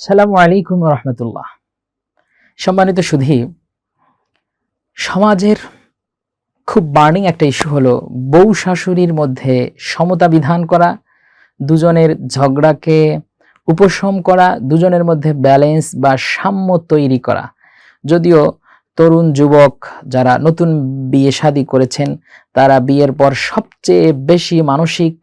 সালামু আলাইকুম রহমতুল্লাহ। সম্মানিত সুধী, সমাজের খুব বার্নিং একটা ইস্যু হলো বউ শাশুড়ির মধ্যে সমতা বিধান করা, দুজনের ঝগড়াকে উপশম করা, দুজনের মধ্যে ব্যালেন্স বা সাম্য তৈরি করা। যদিও তরুণ যুবক যারা নতুন বিয়ে শাদী করেছেন, তারা বিয়ের পর সবচেয়ে বেশি মানসিক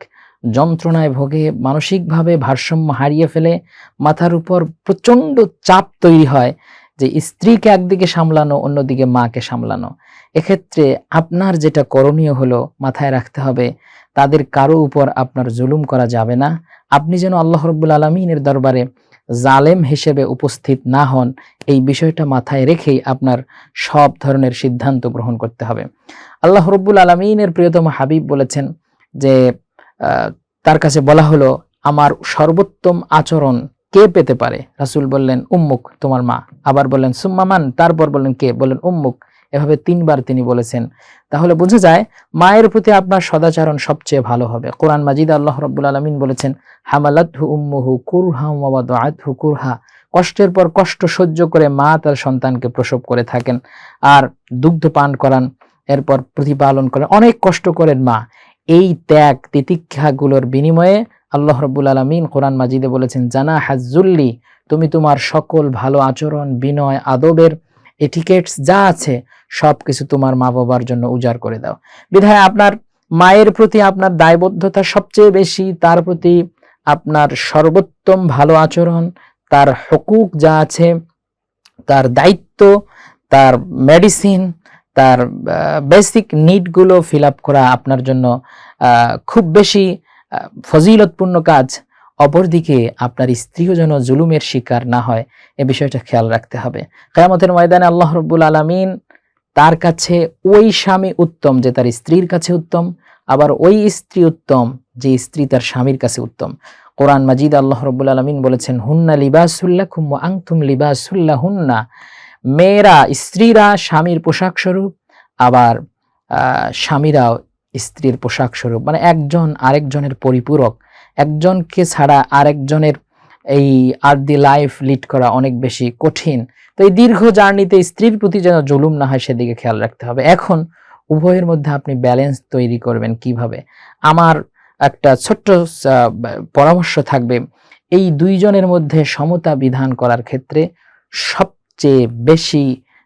যন্ত্রণায় ভোগে, মানসিকভাবে ভারসাম্য হারিয়ে ফেলে, মাথার উপর প্রচণ্ড চাপ তৈরি হয় যে স্ত্রীকে একদিকে সামলানো, অন্যদিকে মাকে সামলানো। এক্ষেত্রে আপনার যেটা করণীয় হলো মাথায় রাখতে হবে, তাদের কারও উপর আপনার জুলুম করা যাবে না। আপনি যেন আল্লাহ রব্বুল আলমিনের দরবারে জালেম হিসেবে উপস্থিত না হন, এই বিষয়টা মাথায় রেখেই আপনার সব ধরনের সিদ্ধান্ত গ্রহণ করতে হবে। আল্লাহ রব্বুল আলমিনের প্রিয়তম হাবিব বলেছেন যে তার কাছে বলা হলো, আমার সর্বোত্তম আচরণ কে পেতে পারে? রাসূল বললেন, উম্মুক, তোমার মা। আবার বললেন সুম্মামান তারপর বললেন, কে? বললেন, উম্মুক। এভাবে তিনবার তিনি বলেছেন। তাহলে বোঝা যায়, মায়ের প্রতি আপনার সদাচরণ সবচেয়ে ভালো হবে। কোরআন মাজিদ আল্লাহ রব্বুল আলমিন বলেছেন, হামালাতহু উম্মুহু কুরহা ওয়াদাআতহু কুরহা। কষ্টের পর কষ্ট সহ্য করে মা তার সন্তানকে প্রসব করে থাকেন। আর দুগ্ধ পান করান, এরপর প্রতিপালন করেন। অনেক কষ্ট করেন মা। এই ত্যাগ, তিতিক্ষাগুলোর বিনিময়ে আল্লাহ রব্বুল আলমিন কোরআন মাজিদে বলেছেন জানা হাজুল্লি তুমি তোমার সকল ভালো আচরণ, বিনয়, আদবের এটিকেটস যা আছে সব কিছু তোমার মা বাবার জন্য উজাড় করে দাও। বিধায় আপনার মায়ের প্রতি আপনার দায়বদ্ধতা সবচেয়ে বেশি, তার প্রতি আপনার সর্বোত্তম ভালো আচরণ, তার হকুক যা আছে, তার দায়িত্ব, তার মেডিসিন তার বেসিক নিডগুলো ফিল আপ করা আপনার জন্য খুব বেশি ফজিলতপূর্ণ কাজ। অপরদিকে আপনার স্ত্রীও যেন জুলুমের শিকার না হয়, এ বিষয়টা খেয়াল রাখতে হবে। কেয়ামতের ময়দানে আল্লাহ রব্বুল আলমিন তার কাছে ওই স্বামী উত্তম যে তার স্ত্রীর কাছে উত্তম, আবার ওই স্ত্রী উত্তম যে স্ত্রী তার স্বামীর কাছে উত্তম। কোরআন মাজিদ আল্লাহ রব্বুল আলমিন বলেছেন, হুন্না লিবাসুল্লাহ খুম আংতুম লিবাসুল্লাহ হুন্না মেয়েরা স্ত্রীরা স্বামীর পোশাক স্বরূপ, আবার স্বামীরাও স্ত্রীর পোশাক স্বরূপ। মানে একজন আরেকজনের পরিপূরক। একজনকে ছাড়া আরেকজনের এই আর দি লাইফ লিড করা অনেক বেশি কঠিন। তো এই দীর্ঘ জার্নিতে স্ত্রীর প্রতি যেন জুলুম না হয় সেদিকে খেয়াল রাখতে হবে। এখন উভয়ের মধ্যে আপনি ব্যালেন্স তৈরি করবেন কীভাবে? আমার একটা ছোট্ট পরামর্শ থাকবে। এই দুইজনের মধ্যে সমতা বিধান করার ক্ষেত্রে সবচেয়ে বেশি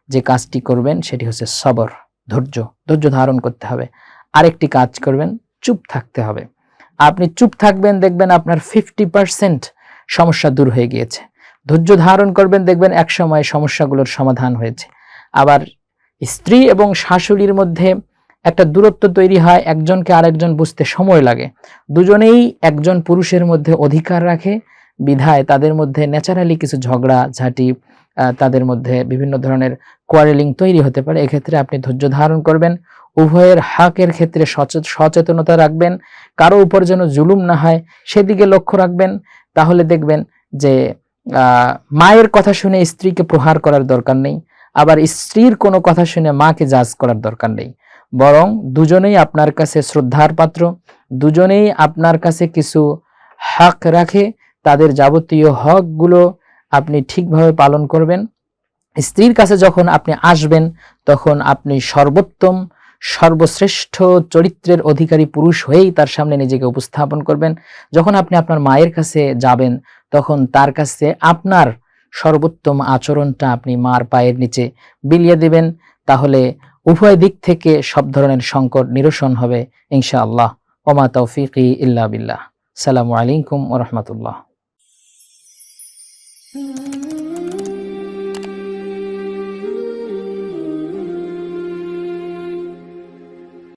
যে কাজটি করবেন সেটি হচ্ছে সবর, ধৈর্য। ধৈর্য ধারণ করতে হবে। আরেকটি কাজ করবেন, চুপ থাকতে হবে। আপনি চুপ থাকবেন, দেখবেন আপনার ফিফটি পার্সেন্ট সমস্যা দূর হয়ে গিয়েছে। ধৈর্য ধারণ করবেন, দেখবেন এক সময় সমস্যাগুলোর সমাধান হয়েছে। আবার স্ত্রী এবং শাশুড়ির মধ্যে একটা দূরত্ব তৈরি হয়, একজনকে আরেকজন বুঝতে সময় লাগে। দুজনেই একজন পুরুষের মধ্যে অধিকার রাখে, বিধায় তাদের মধ্যে ন্যাচারালি কিছু ঝগড়া, ঝাঁটি তাদের মধ্যে বিভিন্ন ধরনের কোয়ারেলিং তৈরি হতে পারে। এক্ষেত্রে আপনি ধৈর্য ধারণ করবেন, উভয়ের হাকের ক্ষেত্রে সচেত- সচেতনতা রাখবেন, কারও উপর যেন জুলুম না হয় সেদিকে লক্ষ্য রাখবেন। তাহলে দেখবেন যে মায়ের কথা শুনে স্ত্রীকে প্রহার করার দরকার নেই, আবার স্ত্রীর কোনো কথা শুনে মাকে জাজ করার দরকার নেই। বরং দুজনেই আপনার কাছে শ্রদ্ধার পাত্র, দুজনেই আপনার কাছে কিছু হক রাখে, তাদের যাবতীয় হকগুলো আপনি ঠিকভাবে পালন করবেন। স্ত্রীর কাছে যখন আপনি আসবেন, তখন আপনি সর্বোত্তম, সর্বশ্রেষ্ঠ চরিত্রের অধিকারী পুরুষ হয়েই তার সামনে নিজেকে উপস্থাপন করবেন। যখন আপনি আপনার মায়ের কাছে যাবেন, তখন তার কাছে আপনার সর্বোত্তম আচরণটা আপনি মার পায়ের নিচে বিলিয়ে দিবেন। তাহলে উভয় দিক থেকে সব ধরনের সংকট নিরসন হবে, ইনশাআল্লাহ। ওমা তৌফিকি ইল্লা বিল্লাহ। সালামু আলাইকুম ও রহমতুল্লাহ। Mm-hmm.